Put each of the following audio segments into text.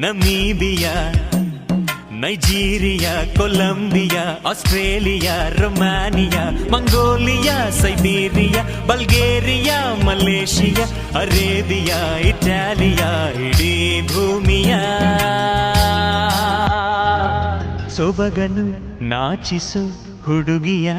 Namibia, Nigeria, Colombia, Australia Romania Mongolia, Siberia, Bulgaria, Malaysia, Arabia, Italia, ಇಡೀ ಭೂಮಿಯ. ಸೊಬಗನು ನಾಚಿಸು ಹುಡುಗಿಯ.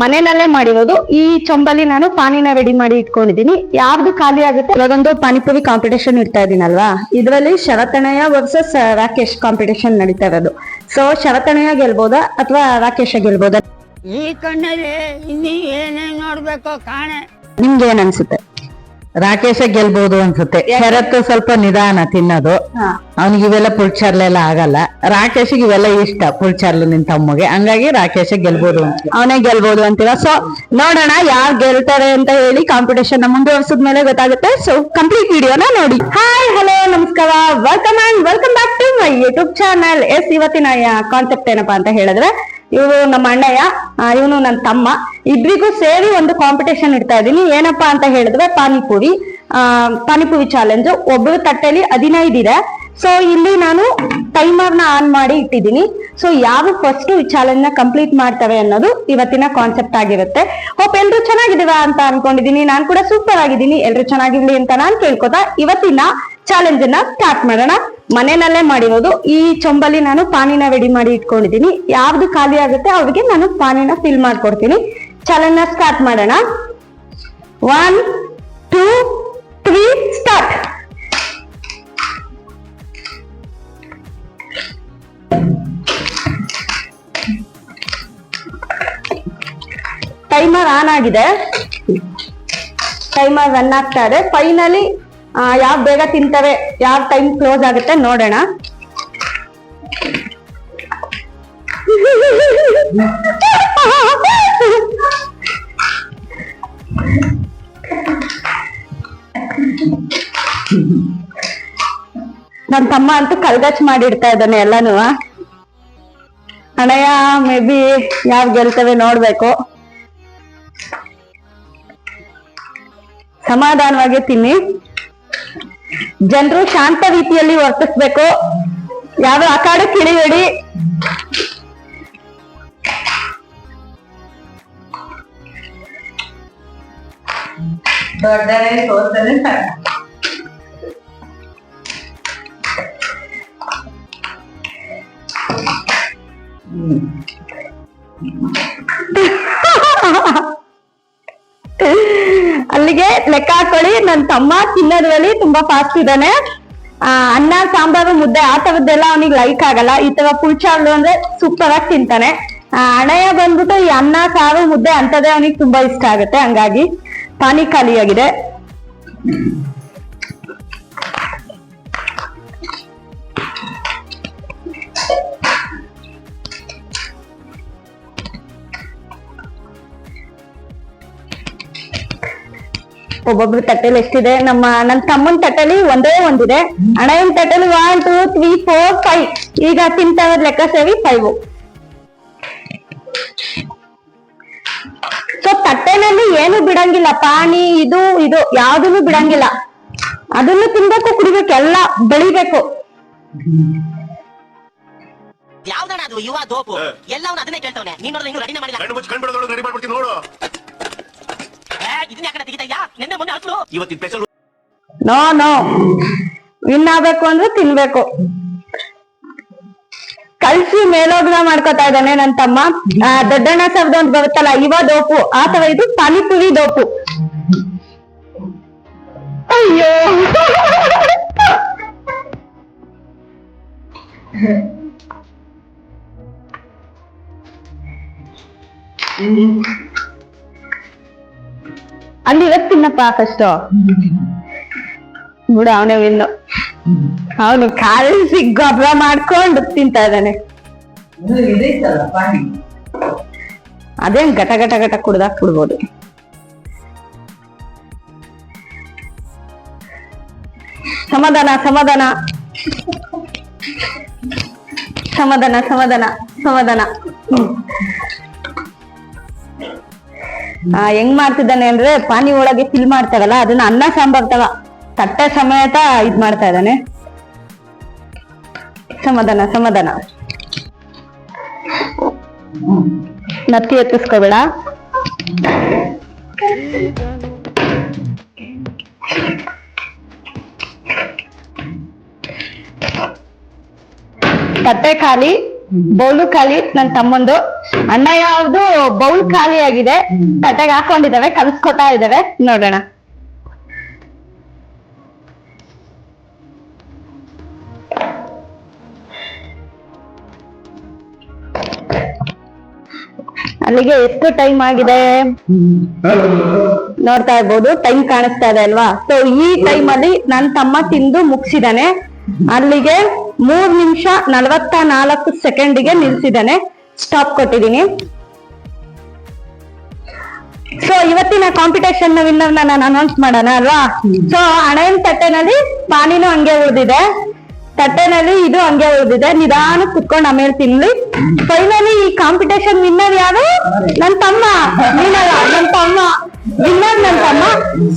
ಮನೆಯಲ್ಲೇ ಮಾಡಿರೋದು. ಈ ಚೊಂಬಲ್ಲಿ ನಾನು ಪಾನಿನ ರೆಡಿ ಮಾಡಿ ಇಟ್ಕೊಂಡಿದ್ದೀನಿ. ಯಾವ್ದು ಖಾಲಿ ಆಗುತ್ತೆ? ಇವಾಗೊಂದು ಪಾನಿಪುರಿ ಕಾಂಪಿಟೇಷನ್ ಇಡ್ತಾ ಇದೀನಲ್ವಾ ಇದ್ರಲ್ಲಿ ಶರತಣಯ ವರ್ಸಸ್ ರಾಕೇಶ್ ಕಾಂಪಿಟೇಷನ್ ನಡೀತಾ ಇರೋದು. ಸೊ ಶರತಣಯ ಗೆಲ್ಬೋದಾ ಅಥವಾ ರಾಕೇಶ ಗೆಲ್ಬೋದಾ? ಈ ಕಣ್ಣಲ್ಲಿ ಇನ್ನೀ ಏನೇನ್ ನೋಡ್ಬೇಕು ಕಾಣೆ. ನಿಮ್ಗೆ ಏನ್ ಅನ್ಸುತ್ತೆ? ರಾಕೇಶ ಗೆಲ್ಬಹುದು ಅನ್ಸುತ್ತೆ. ಶರತ್ ಸ್ವಲ್ಪ ನಿಧಾನ ತಿನ್ನೋದು. ಅವ್ನಿಗೆ ಇವೆಲ್ಲ ಪುಲ್ಚರ್ಲೆಲ್ಲ ಆಗಲ್ಲ. ರಾಕೇಶಿಗೆ ಇವೆಲ್ಲ ಇಷ್ಟ ಪುಲ್ಚರ್ಲು ನಿನ್ ತಮ್ಮಗೆ. ಹಂಗಾಗಿ ರಾಕೇಶ ಗೆಲ್ಬಹುದು ಅಂತ. ಅವನೇ ಗೆಲ್ಬಹುದು ಅಂತೀರಾ? ಸೊ ನೋಡೋಣ ಯಾರು ಗೆಲ್ತಾರೆ ಅಂತ ಹೇಳಿ ಕಾಂಪಿಟೇಷನ್ ಮುಂದುವರ್ಸದ ಮೇಲೆ ಗೊತ್ತಾಗುತ್ತೆ. ಸೊ ಕಂಪ್ಲೀಟ್ ವಿಡಿಯೋನ ನೋಡಿ. ಹಾಯ್ ಹಲೋ ನಮಸ್ಕಾರ. Welcome and welcome back to my YouTube channel yes ಇವತ್ತಿನ ಕಾನ್ಸೆಪ್ಟ್ ಏನಪ್ಪಾ ಅಂತ ಹೇಳಿದ್ರೆ ಇವರು ನಮ್ಮ ಅಣ್ಣಯ್ಯ ಇವನು ನನ್ನ ತಮ್ಮ. ಇಬ್ರಿಗೂ ಸೇರಿ ಒಂದು ಕಾಂಪಿಟೇಷನ್ ಇಡ್ತಾ ಇದೀನಿ ಏನಪ್ಪಾ ಅಂತ ಹೇಳಿದ್ರೆ ಪಾನಿಪುರಿ, ಆ, ಪಾನಿಪುರಿ ಚಾಲೆಂಜ್ ಒಬ್ಬರ ತಟ್ಟೆಲಿ ಹದಿನೈದು ಇದೆ. ಸೊ ಇಲ್ಲಿ ನಾನು ಟೈಮರ್ನ ಆನ್ ಮಾಡಿ ಇಟ್ಟಿದ್ದೀನಿ. ಸೊ ಯಾರು ಫಸ್ಟ್ ಈ ಚಾಲೆಂಜ್ನ ಕಂಪ್ಲೀಟ್ ಮಾಡ್ತವೆ ಅನ್ನೋದು ಇವತ್ತಿನ ಕಾನ್ಸೆಪ್ಟ್ ಆಗಿರುತ್ತೆ. ಹೋಪ್ ಎಲ್ರು ಚೆನ್ನಾಗಿದೀವ ಅಂತ ಅನ್ಕೊಂಡಿದೀನಿ ನಾನ್ ಕೂಡ ಸೂಪರ್ ಆಗಿದ್ದೀನಿ. ಎಲ್ರು ಚೆನ್ನಾಗಿರ್ಲಿ ಅಂತ ನಾನ್ ಕೇಳ್ಕೊತಾ ಇವತ್ತಿನ ಚಾಲೆಂಜ್ ಅನ್ನ ಸ್ಟಾರ್ಟ್ ಮಾಡೋಣ. ಮನೆಯಲ್ಲೇ ಮಾಡಿರೋದು. ಈ ಚೊಂಬಲ್ಲಿ ನಾನು ಪಾನಿನ ರೆಡಿ ಮಾಡಿ ಇಟ್ಕೊಂಡಿದ್ದೀನಿ. ಯಾವ್ದು ಖಾಲಿ ಆಗುತ್ತೆ ಅವ್ರಿಗೆ ನಾನು ಪಾನಿನ ಫಿಲ್ ಮಾಡ್ಕೊಡ್ತೀನಿ. ಚಲನ ಸ್ಟಾರ್ಟ್ ಮಾಡೋಣ. One two three start timer on ಆಗಿದೆ. ಟೈಮರ್ ರನ್ ಆಗ್ತಾ ಇದೆ. ಫೈನಲಿ ಯಾವ ಬೇಗ ತಿಂತವೆ? ಯಾವ ಟೈಮ್ ಕ್ಲೋಸ್ ಆಗುತ್ತೆ ನೋಡೋಣ. ನನ್ ತಮ್ಮ ಅಂತೂ ಕಲ್ಗಚ್ ಮಾಡಿಡ್ತಾ ಇದ್ದಾನೆ ಎಲ್ಲಾನು. ಅಣ್ಣಯ್ಯ ಮೇ ಬಿ ಯಾವ್ ಗೆಲ್ತವೆ ನೋಡ್ಬೇಕು. ಸಮಾಧಾನವಾಗಿ ತಿನ್ನಿ. ಜನರು ಶಾಂತ ರೀತಿಯಲ್ಲಿ ವರ್ತಿಸ್ಬೇಕು. ಯಾವ ಅಕಾಡ ಕಿಳಿಬೇಡಿ ದೊಡ್ಡನೇ ಸೋತನೆ ಅಲ್ಲಿಗೆ ಲೆಕ್ಕ ಹಾಕೊಳ್ಳಿ. ನನ್ ತಮ್ಮ ತಿನ್ನೋದ್ರಲ್ಲಿ ತುಂಬಾ ಫಾಸ್ಟ್ ಇದ್ದಾನೆ. ಅನ್ನ, ಸಾಂಬಾರು, ಮುದ್ದೆ, ಆ ತರದ್ದೆಲ್ಲ ಅವನಿಗೆ ಲೈಕ್ ಆಗಲ್ಲ. ಈ ತರ ಪುಳ್ಚಾಳು ಅಂದ್ರೆ ಸೂಪರ್ ಆಗಿ ತಿಂತಾನೆ. ಹಣೆಯ ಬಂದ್ಬಿಟ್ಟು ಈ ಅನ್ನ, ಸಾರು, ಮುದ್ದೆ ಅಂತದೇ ಅವನಿಗೆ ತುಂಬಾ ಇಷ್ಟ ಆಗುತ್ತೆ. ಹಂಗಾಗಿ ಪಾನಿ ಖಾಲಿಯಾಗಿದೆ. ಒಬ್ಬೊಬ್ರು ತಟ್ಟೆಲಿ ಎಷ್ಟಿದೆ? ನಮ್ಮ ನನ್ ತಮ್ಮನ ತಟ್ಟೆಲಿ ಒಂದೇ ಒಂದಿದೆ. ಅಣ್ಣಯ್ಯನ ತಟ್ಟೆಲಿ one two three four five ಈಗ ತಿಂತ ಲೆಕ್ಕ ಸೇರಿ ಫೈವ್ ಸೊ ತಟ್ಟೆನಲ್ಲಿ ಏನು ಬಿಡಂಗಿಲ್ಲ ಪಾನಿ ಇದು ಇದು ಯಾವ್ದನ್ನು ಬಿಡಂಗಿಲ್ಲ. ಅದನ್ನು ತಿನ್ಬೇಕು ಕುಡಿಬೇಕು ಎಲ್ಲ ಬೆಳಿಬೇಕು. ಯಾವ್ದಣ್ಣ ಅದು? ಯುವ ದೋಪು. ಎಲ್ಲವನ್ನ ಅದನ್ನೇ ಕೇಳ್ತವನೆ. ನೀನ್ ನೋಡಿದ್ರೆ ಇನ್ನೂ ರೆಡಿನೇ ಮಾಡಿಲ್ಲ. ಕಣ್ಣು ಮುಚ್ಚಿ ಕಣ್ ಬಿಡೋದ್ರೊಳಗೆ ರೆಡಿ ಮಾಡ್ಬಿಡ್ತೀನಿ ನೋಡು. ನೋ ನೋ ವಿನ್ ಆಗ್ಬೇಕು ಅಂದ್ರೆ ತಿನ್ಬೇಕು. ಕಳ್ಸಿ ಮೇಲೋಗ್ನ ಮಾಡ್ಕೊತಾ ಇದ್ದಾನೆ ನನ್ ತಮ್ಮ. ದೊಡ್ಡಣ್ಣ ಸರ್ದು ಒಂದು ಬರುತ್ತಲ್ಲ ಇವ ದೋಪು. ಆತರ ತರ ಇದು ಪಾನಿಪುರಿ ದೋಪು. ಅಯ್ಯೋ. ಅಲ್ಲಿ ಇವತ್ತು ತಿನ್ನಪ್ಪ ಫಸ್ಟ್ ಬಿಡು ಅವನೇ ವಿನ್ನು ಅವನು ಕಾಲಿಸಿ ಗೊಬ್ಬರ ಮಾಡ್ಕೊಂಡು ತಿಂತಾ ಇದ್ದಾನೆ. ಅದೇನ್ ಗಟ ಗಟ ಗಟ ಕುಡ್ದಾಕ್ ಕುಡ್ಬೋದು ಸಮಾಧಾನ ಸಮಾಧಾನ. ಸಮಾಧಾನ ಸಮಾಧಾನ ಸಮಾಧಾನ. ಹೆಂಗ್ ಮಾಡ್ತಿದ್ದಾನೆ ಅಂದ್ರೆ ಪಾನಿ ಒಳಗೆ ಫಿಲ್ ಮಾಡ್ತಾರಲ್ಲ, ಅದನ್ನ ಅನ್ನ, ಸಾಂಬಾರ್ ತವ ತಟ್ಟೆ ಸಮೇತ ಇದ್ ಮಾಡ್ತಾ ಇದ್ದಾನೆ. ಸಮಾಧಾನ ಸಮಾಧಾನ. ನತ್ತಿ ಎತ್ತಿಸ್ಕೋಬೇಡ. ತಟ್ಟೆ ಖಾಲಿ. ಬೌಲು ಖಾಲಿ, ನನ್ ತಮ್ಮಂದು. ಅಣ್ಣ ಯಾವ್ದು ಬೌಲ್ ಖಾಲಿ ಆಗಿದೆ, ತಟ್ಟೆಗೆ ಹಾಕೊಂಡಿದ್ದಾವೆ, ಕಲ್ಸ್ಕೊತಾ ಇದಾವೆ ನೋಡೋಣ. ಅಲ್ಲಿಗೆ ಎಷ್ಟು ಟೈಮ್ ಆಗಿದೆ? ನೋಡ್ತಾ ಇರ್ಬೋದು ಟೈಮ್ ಕಾಣಿಸ್ತಾ ಇದೆ ಅಲ್ವಾ? ಸೊ ಈ ಟೈಮ್ ಅಲ್ಲಿ ನನ್ ತಮ್ಮ ತಿಂದು ಮುಗಿಸಿದಾನೆ. ಅಲ್ಲಿಗೆ ಮೂರ್ ನಿಮಿಷ ನಲವತ್ತ ನಾಲ್ಕು ಸೆಕೆಂಡಿಗೆ ನಿಲ್ಸಿದ್ದಾನೆ. ಸ್ಟಾಪ್ ಕೊಟ್ಟಿದೀನಿ ಸೊ ಇವತ್ತಿನ ಕಾಂಪಿಟೇಷನ್ ವಿನ್ನರ್ ನಾನು ಅನೌನ್ಸ್ ಮಾಡೋಣ ಅಲ್ವಾ? ಸೊ ಹಣೆಯ ತಟ್ಟೆನಲ್ಲಿ ಪಾನಿನೂ ಹಂಗೆ ಉಳಿದಿದೆ. ತಟ್ಟೆನಲ್ಲಿ ಇದು ಹಂಗೆ ಉಳಿದಿದೆ. ನಿಧಾನ ಕುತ್ಕೊಂಡು ಆಮೇಲೆ ತಿನ್ಲಿ. ಫೈನಲಿ ಈ ಕಾಂಪಿಟೇಷನ್ ವಿನ್ನರ್ ಯಾರು? ನನ್ ತಮ್ಮ. ನೀನಲ್ಲ, ನನ್ ತಮ್ಮ. ವಿನ್ನರ್ ನನ್ ತಮ್ಮ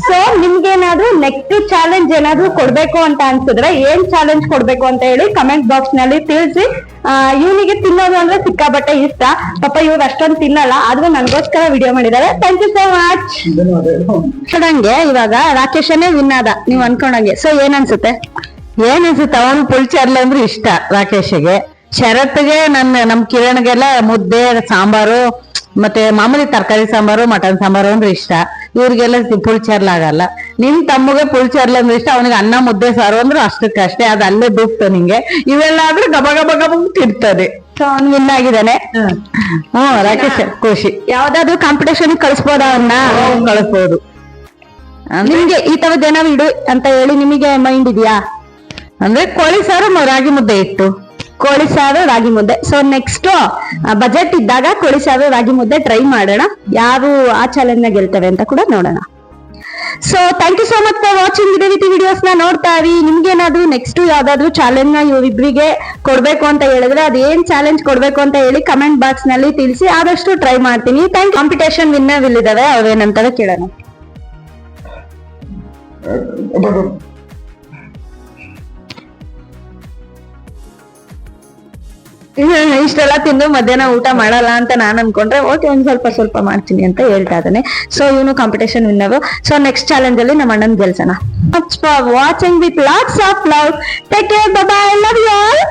ಸೊ ನಿಮ್ಗೇನಾದ್ರೂ ನೆಕ್ಸ್ಟ್ ಚಾಲೆಂಜ್ ಏನಾದ್ರೂ ಕೊಡ್ಬೇಕು ಅಂತ ಅನ್ಸಿದ್ರೆ ಏನ್ ಚಾಲೆಂಜ್ ಕೊಡ್ಬೇಕು ಅಂತ ಹೇಳಿ ಕಮೆಂಟ್ ಬಾಕ್ಸ್ನಲ್ಲಿ ತಿಳಿಸಿ. ಇವನಿಗೆ ತಿನ್ನೋದು ಅಂದ್ರೆ ಸಿಕ್ಕಾಬಟ್ಟೆ ಇಷ್ಟ. ಪಾಪ ಇವ್ರು ಅಷ್ಟೊಂದು ತಿನ್ನಲ್ಲ ಆದ್ರೂ ನನ್ಗೋಸ್ಕರ ವಿಡಿಯೋ ಮಾಡಿದ್ದಾರೆ. ಥ್ಯಾಂಕ್ ಯು ಸೋ ಮಚ್ ನೋಡಂಗೆ ಇವಾಗ ರಾಕೇಶನೇ ವಿನ್ ಆದ ನೀವ್ ಅನ್ಕೊಂಡಂಗೆ. ಸೊ ಏನ್ ಅನ್ಸುತ್ತೆ? ಏನ್ ಅನ್ಸುತ್ತೆ? ಅವನು ಪುಲ್ಚಾರ್ಲೆ ಅಂದ್ರೆ ಇಷ್ಟ ರಾಕೇಶ್ಗೆ. ಶರತ್ಗೆ ನನ್ನ ನಮ್ ಕಿರಣ್ಗೆಲ್ಲ ಮುದ್ದೆ ಸಾಂಬಾರು ಮತ್ತೆ ಮಾಮೂಲಿ ತರಕಾರಿ ಸಾಂಬಾರು ಮಟನ್ ಸಾಂಬಾರು ಅಂದ್ರೆ ಇಷ್ಟ. ಇವ್ರಿಗೆಲ್ಲ ಪುಲ್ಚಾರ್ಲ ಆಗಲ್ಲ ನಿನ್ ತಮ್ಮಗೆ ಪುಲ್ಚಾರ್ಲೆ ಅಂದ್ರೆ ಇಷ್ಟ ಅವನಿಗೆ ಅನ್ನ ಮುದ್ದೆ ಸಾರು ಅಂದ್ರೆ ಅಷ್ಟಕ್ಕೆ ಅಷ್ಟೇ ಅದು ಅಲ್ಲೇ ದುಪ್ತು ನಿಂಗೆ. ಇವೆಲ್ಲ ಆದ್ರೆ ಗಬ ಗಬ ಗಬ ತಿರ್ತದೆ ಅವ್ನ್ ವಿನ್ ಆಗಿದ್ದಾನೆ. ಹ್ಮ್. ರಾಕೇಶ್ ಖುಷಿ. ಯಾವ್ದಾದ್ರು ಕಾಂಪಿಟೇಷನ್ ಕಳಿಸ್ಬೋದ ಅವನ್ನ ಅವ್ನ್ ಕಳಿಸ್ಬೋದು. ನಿಮ್ಗೆ ಈ ತವ ದಿನ ಇಡು ಅಂತ ಹೇಳಿ ನಿಮಗೆ ಮೈಂಡ್ ಇದೆಯಾ? ಅಂದ್ರೆ ಕೋಳಿ ಸಾರು ರಾಗಿ ಮುದ್ದೆ ಇಟ್ಟು. ಕೋಳಿ ಸಾರು ರಾಗಿ ಮುದ್ದೆ. ಸೊ ನೆಕ್ಸ್ಟ್ ಬಜೆಟ್ ಇದ್ದಾಗ ಕೋಳಿ ಸಾರು ರಾಗಿ ಮುದ್ದೆ ಟ್ರೈ ಮಾಡೋಣ. ಯಾರು ಆ ಚಾಲೆಂಜ್ನ ಗೆಲ್ತವೆ ಅಂತ ಕೂಡ ನೋಡೋಣ. So thank you so much for watching ಇದೇ ರೀತಿ ವಿಡಿಯೋಸ್ನ ನೋಡ್ತಾ ಇರಿ. ನಿಮ್ಗೇನಾದ್ರೂ ನೆಕ್ಸ್ಟ್ ಯಾವ್ದಾದ್ರು ಚಾಲೆಂಜ್ನ ಇವ್ರಿಬ್ರಿಗೆ ಕೊಡ್ಬೇಕು ಅಂತ ಹೇಳಿದ್ರೆ ಅದೇನ್ ಚಾಲೆಂಜ್ ಕೊಡ್ಬೇಕು ಅಂತ ಹೇಳಿ ಕಮೆಂಟ್ ಬಾಕ್ಸ್ನಲ್ಲಿ ತಿಳಿಸಿ ಆದಷ್ಟು ಟ್ರೈ ಮಾಡ್ತೀನಿ. ಥ್ಯಾಂಕ್ ಕಾಂಪಿಟೇಷನ್ ವಿನ್ನರ್ ಇಲ್ಲಿದ್ದಾವೆ ಅವೇನಂತಾರೆ ಕೇಳೋಣ. ಇಷ್ಟೆಲ್ಲ ತಿಂದು ಮಧ್ಯಾಹ್ನ ಊಟ ಮಾಡಲ್ಲ ಅಂತ ನಾನ್ ಅನ್ಕೊಂಡ್ರೆ, ಓಕೆ, ಒಂದ್ ಸ್ವಲ್ಪ ಸ್ವಲ್ಪ ಮಾಡ್ತೀನಿ ಅಂತ ಹೇಳ್ತಾ ಇದ್ದಾನೆ. ಸೊ ಇವನು competition winner so next challenge ಅಲ್ಲಿ ನಮ್ಮ ಅಣ್ಣನ್ ಗೆಲ್ಸೋಣ. Watching with lots of love take care bye love you all